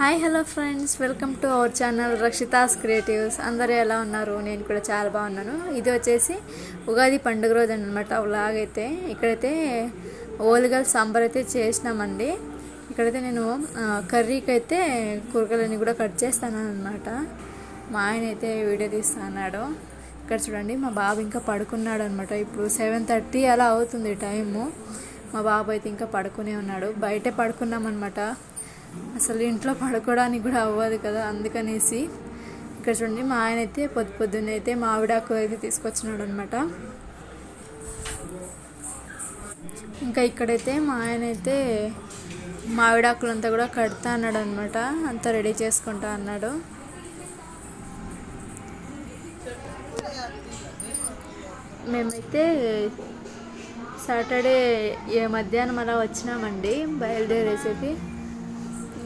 Hi hello friends welcome to our channel Rakshita's creatives అందరూ ఎలా ఉన్నారు? నేను కూడా చాలా బాగున్నాను. ఇది వచ్చేసి ఉగాది పండుగ రోజు అనమాట అయితే ఇక్కడైతే ఓలిగల్ సాంబార్ అయితే చేసినామండి. ఇక్కడైతే నేను కర్రీకి అయితే కూరగాయలన్నీ కూడా కట్ చేస్తాను అనమాట మా ఆయన అయితే వీడియో తీస్తున్నాడు. ఇక్కడ చూడండి మా బాబు ఇంకా పడుకున్నాడు అనమాట ఇప్పుడు సెవెన్ థర్టీ అలా అవుతుంది టైము. మా బాబు అయితే ఇంకా పడుకునే ఉన్నాడు. బయటే పడుకున్నామన్నమాట. అసలు ఇంట్లో పడుకోవడానికి కూడా అవ్వదు కదా అందుకనేసి ఇక్కడ చూడండి మా ఆయన అయితే పొద్దు పొద్దున్న అయితే మామిడాకు అయితే తీసుకొచ్చినాడు అనమాట ఇంకా ఇక్కడైతే మా ఆయన అయితే మామిడాకులంతా కూడా కడతా అన్నాడు అనమాట అంతా రెడీ చేసుకుంటా అన్నాడు. మేమైతే సాటర్డే ఏ మధ్యాహ్నం అలా వచ్చినామండి బయలుదేరేసేది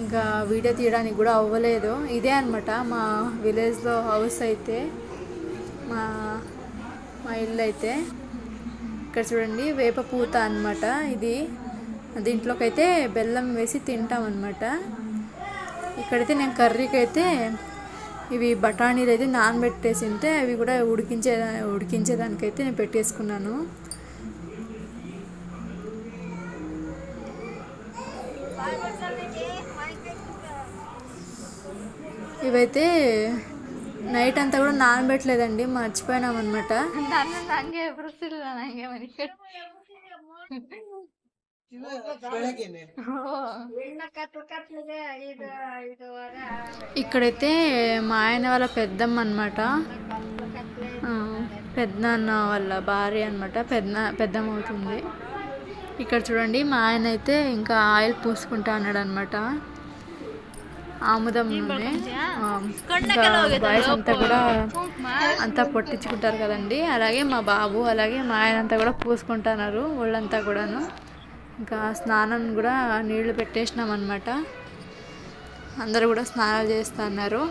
ఇంకా వీడియో తీయడానికి కూడా అవ్వలేదు. ఇదే అనమాట మా విలేజ్లో హౌస్ అయితే మా మా ఇల్లు అయితే. ఇక్కడ చూడండి వేప పూత అనమాట ఇది. దీంట్లోకి అయితే బెల్లం వేసి తింటాం అనమాట ఇక్కడైతే నేను కర్రీకి అయితే ఇవి బఠానీలు అయితే నానబెట్టేసి ఉంటే అవి కూడా ఉడికించే ఉడికించేదానికైతే నేను పెట్టేసుకున్నాను. ఇవైతే నైట్ అంతా కూడా నానబెట్టలేదండి మర్చిపోయినాం అనమాట ఇక్కడైతే మా ఆయన వాళ్ళ పెద్దమ్మ అనమాట పెద్దనాన్న వాళ్ళ భార్య అనమాట పెద్ద పెద్దమ్మ అవుతుంది. ఇక్కడ చూడండి మా ఆయన అయితే ఇంకా ఆయిల్ పూసుకుంటా అన్నాడు అనమాట ఆముదం నూనె బాయ్స్ అంతా కూడా అంతా పొట్టించుకుంటారు కదండి. అలాగే మా బాబు అలాగే మా ఆయన అంతా కూడా పూసుకుంటున్నారు ఒళ్ళంతా కూడాను. ఇంకా స్నానం కూడా నీళ్ళు పెట్టేసినాం అనమాట అందరూ కూడా స్నానాలు చేస్తున్నారు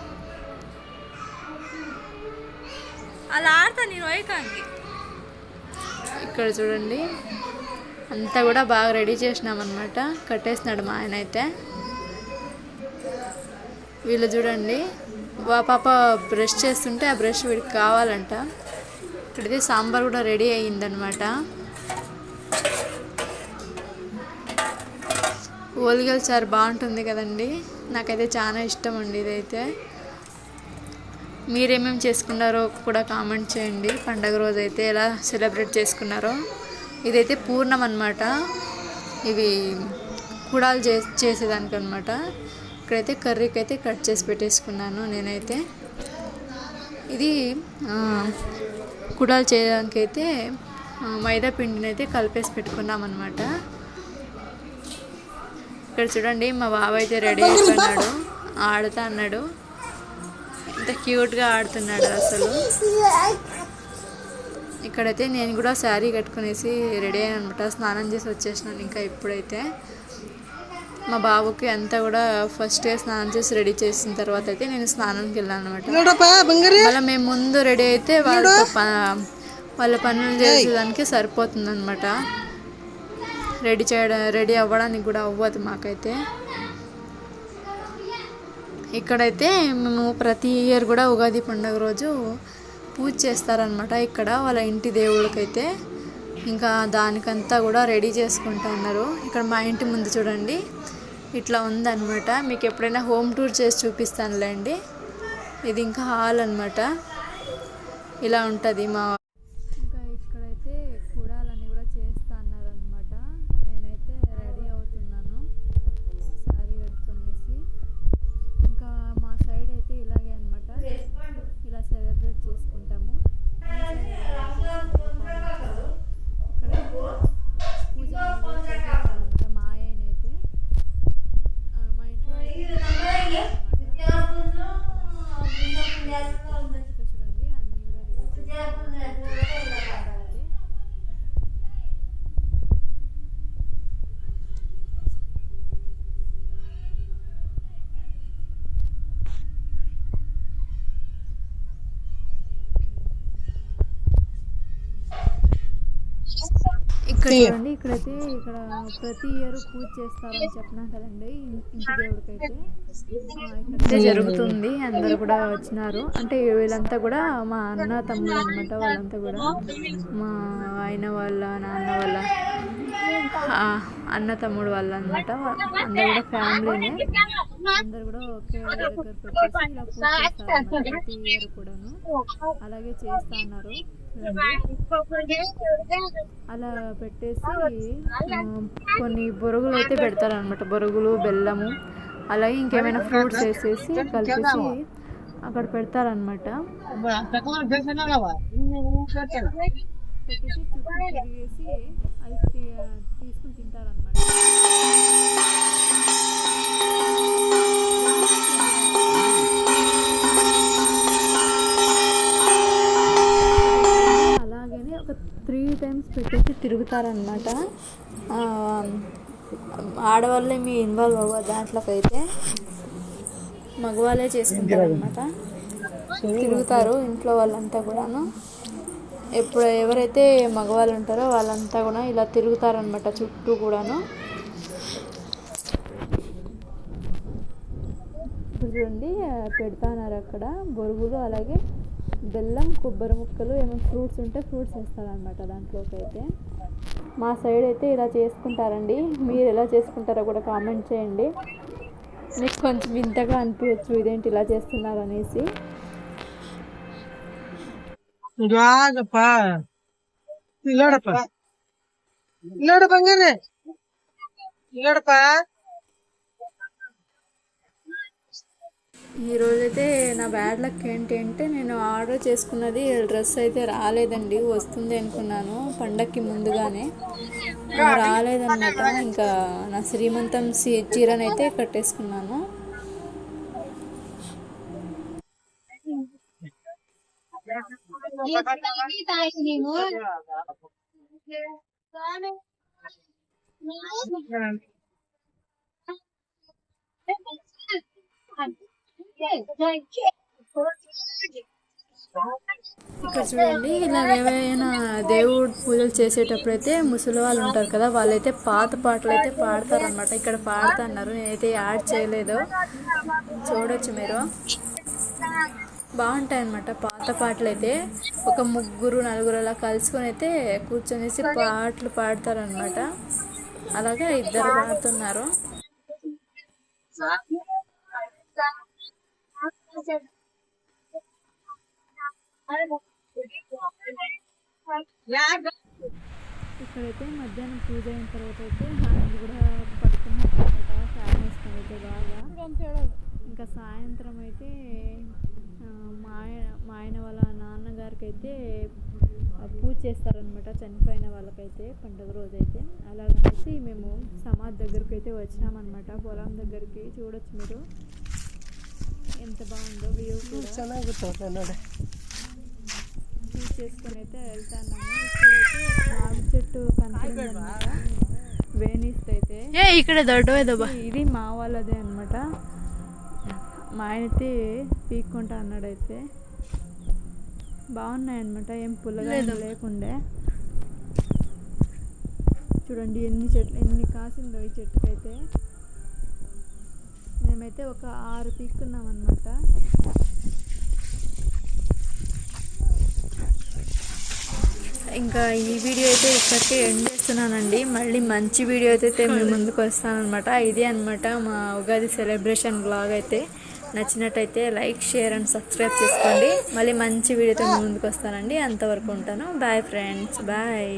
అలా ఆడతా నేను ఇక్కడ చూడండి. అంతా కూడా బాగా రెడీ చేసినాం అనమాట కట్టేసినాడు మా ఆయన అయితే. వీళ్ళు చూడండి. వా పాప బ్రష్ చేస్తుంటే ఆ బ్రష్ వీడికి కావాలంట. ఇక్కడైతే సాంబార్ కూడా రెడీ అయ్యిందనమాట ఓలిగల్ చారు బాగుంటుంది కదండి. నాకైతే చాలా ఇష్టం అండి ఇదైతే. మీరేమేమి చేసుకున్నారో కూడా కామెంట్ చేయండి. పండగ రోజు అయితే ఎలా సెలబ్రేట్ చేసుకున్నారో. ఇదైతే పూర్ణం అనమాట ఇవి కుడాలు చే చేసేదానికి అనమాట ఇక్కడైతే కర్రీకి అయితే కట్ చేసి పెట్టేసుకున్నాను నేనైతే. ఇది కుడాలు చేయడానికి అయితే మైదా పిండిని అయితే కలిపేసి పెట్టుకున్నాం అనమాట ఇక్కడ చూడండి మా బావ అయితే రెడీ అయిపోయినాడు. ఆడుతా అన్నాడు. ఎంత క్యూట్గా ఆడుతున్నాడు అసలు. ఇక్కడైతే నేను కూడా శారీ కట్టుకునేసి రెడీ అయ్యాను అనమాట స్నానం చేసి వచ్చేసినాను ఇంకా ఇప్పుడైతే. మా బాబుకి అంతా కూడా ఫస్ట్ స్నానం చేసి రెడీ చేసిన తర్వాత అయితే నేను స్నానంకి వెళ్ళాను అనమాట మళ్ళీ మేము ముందు రెడీ అయితే వాళ్ళతో ప- వాళ్ళ పనులు చేసేదానికి సరిపోతుంది అనమాట రెడీ చేయడం రెడీ అవ్వడానికి కూడా అవ్వదు మాకైతే. ఇక్కడైతే మేము ప్రతి ఇయర్ కూడా ఉగాది పండుగ రోజు పూజ చేస్తారనమాట ఇక్కడ వాళ్ళ ఇంటి దేవుళ్ళకైతే. ఇంకా దానికంతా కూడా రెడీ చేసుకుంటా ఉన్నారు. ఇక్కడ మా ఇంటి ముందు చూడండి. ఇట్లా ఉందన్నమాట. మీకు ఎప్పుడైనా హోమ్ టూర్ చేసి చూపిస్తానులేండి. ఇది ఇంకా హాల్ అన్నమాట. ఇలా ఉంటుంది మా ఇక్కడ చూడండి ఇక్కడైతే ఇక్కడ ప్రతి ఇయర్ పూజ చేస్తారని చెప్పినా కదండి ఇంటి దేవుడికైతే. ఇక్కడైతే జరుగుతుంది. అందరు కూడా వచ్చినారు. అంటే వీళ్ళంతా కూడా మా అన్న తమ్ముడు అనమాట వాళ్ళంతా కూడా. మా ఆయన వాళ్ళ నాన్న వాళ్ళ అన్న తమ్ముడు వాళ్ళ అనమాట అందరు కూడా ఫ్యామిలీనే. అందరు కూడా ఒకే దగ్గరకు వచ్చేసి ఇలా పూజ చేస్తారన్నమాట ప్రతి ఇయర్ కూడాను. అలాగే చేస్తా అన్నారు. అలా పెట్టేసి కొన్ని బొరుగులు అయితే పెడతారనమాట బొరుగులు బెల్లము అలాగే ఇంకేమైనా ఫ్రూట్స్ వేసేసి కలిపేసి అక్కడ పెడతారనమాట చుట్టూ తీసుకుని తింటారనమాట టైమ్స్ పెట్టేసి తిరుగుతారనమాట ఆడవాళ్ళే మీ ఇన్వాల్వ్ అవ్వదు దాంట్లోకైతే మగవాళ్ళే చేసుకుంటారనమాట తిరుగుతారు ఇంట్లో వాళ్ళంతా కూడాను. ఎప్పుడు ఎవరైతే మగవాళ్ళు ఉంటారో వాళ్ళంతా కూడా ఇలా తిరుగుతారనమాట చుట్టూ కూడాను. ఇప్పుడు చూడండి పెడతాన్నారు అక్కడ బొరుగులు అలాగే. బెల్లం కొబ్బరి ముక్కలు ఏమైనా ఫ్రూట్స్ ఉంటే ఫ్రూట్స్ వేస్తారనమాట దాంట్లోకి అయితే. మా సైడ్ అయితే ఇలా చేసుకుంటారండి. మీరు ఎలా చేసుకుంటారో కూడా కామెంట్ చేయండి. మీకు కొంచెం వింతగా అనిపించచ్చు ఇదేంటి ఇలా చేస్తున్నారు అనేసి. ఇలాడపా ఇలాడపా ఇలాడపా ఈరోజైతే నా బ్యాడ్ లక్ అంటే నేను ఆర్డర్ చేసుకున్నది డ్రెస్ అయితే రాలేదండి వస్తుంది అనుకున్నాను పండక్కి ముందుగానే. రాలేదన్నమాట ఇంకా నా శ్రీమంతం సి చీరని అయితే కట్టేసుకున్నాను. ఇక్కడ చూడండి ఇలా ఏవైనా దేవుడు పూజలు చేసేటప్పుడు అయితే ముసలి వాళ్ళు ఉంటారు కదా వాళ్ళైతే పాత పాటలు అయితే పాడతారు అనమాట ఇక్కడ పాడుతున్నారు నేనైతే యాడ్ చేయలేదు. చూడొచ్చు మీరు. బాగుంటాయి అనమాట పాత పాటలు అయితే ఒక ముగ్గురు నలుగురు అలా కలుసుకొని అయితే కూర్చొనేసి పాటలు పాడతారనమాట అలాగే ఇద్దరు పాడుతున్నారు. ఇక్కడైతే మధ్యాహ్నం పూజ అయిన తర్వాత అయితే హ్యాండ్ కూడా పట్టుకున్నట్టు ఫ్యాన్ అయితే బాగా. ఇంకా సాయంత్రం అయితే మా ఆయన మా ఆయన వాళ్ళ నాన్నగారికి అయితే పూజ చేస్తారనమాట చనిపోయిన వాళ్ళకైతే పండుగ రోజు అయితే అలాగనేసి మేము సమాధి దగ్గరికి అయితే వచ్చినామన్నమాట. పొలం దగ్గరికి చూడొచ్చు మీరు. ఎంత బాగుందో వ్యూ కూడా ಚೆನ್ನಾಗಿತ್ತು ನೋಡಿ పూజ చేసుకొని అయితే వెళ్తాన్నాము ఇక్కడైతే మామిడి చెట్టు కనపడిందన్నమాట వేణిస్తే అయితే ఏ ఇక్కడ దొడ్డవేదబ్బా ఇది మా వాళ్ళదే అనమాట మా ఆయన అయితే పీక్కుంటా అన్నాడైతే బాగున్నాయి అనమాట ఏం పుల్లగా ఏం లేకుండే చూడండి ఎన్ని చెట్లు ఎన్ని కాసిందో ఈ చెట్టుకైతే మేమైతే ఒక ఆరు పీక్కున్నాం అనమాట ఇంకా ఈ వీడియో అయితే ఇక్కడికే ఎండ్ చేస్తున్నానండి. మళ్ళీ మంచి వీడియో అయితే మీ ముందుకు వస్తానమాట ఇదే అనమాట మా ఉగాది సెలబ్రేషన్ బ్లాగ్ అయితే. నచ్చినట్టయితే లైక్ షేర్ అండ్ సబ్స్క్రైబ్ చేసుకోండి. మళ్ళీ మంచి వీడియోతో మీ ముందుకు వస్తానండి. అంతవరకు ఉంటాను. Bye friends. బాయ్.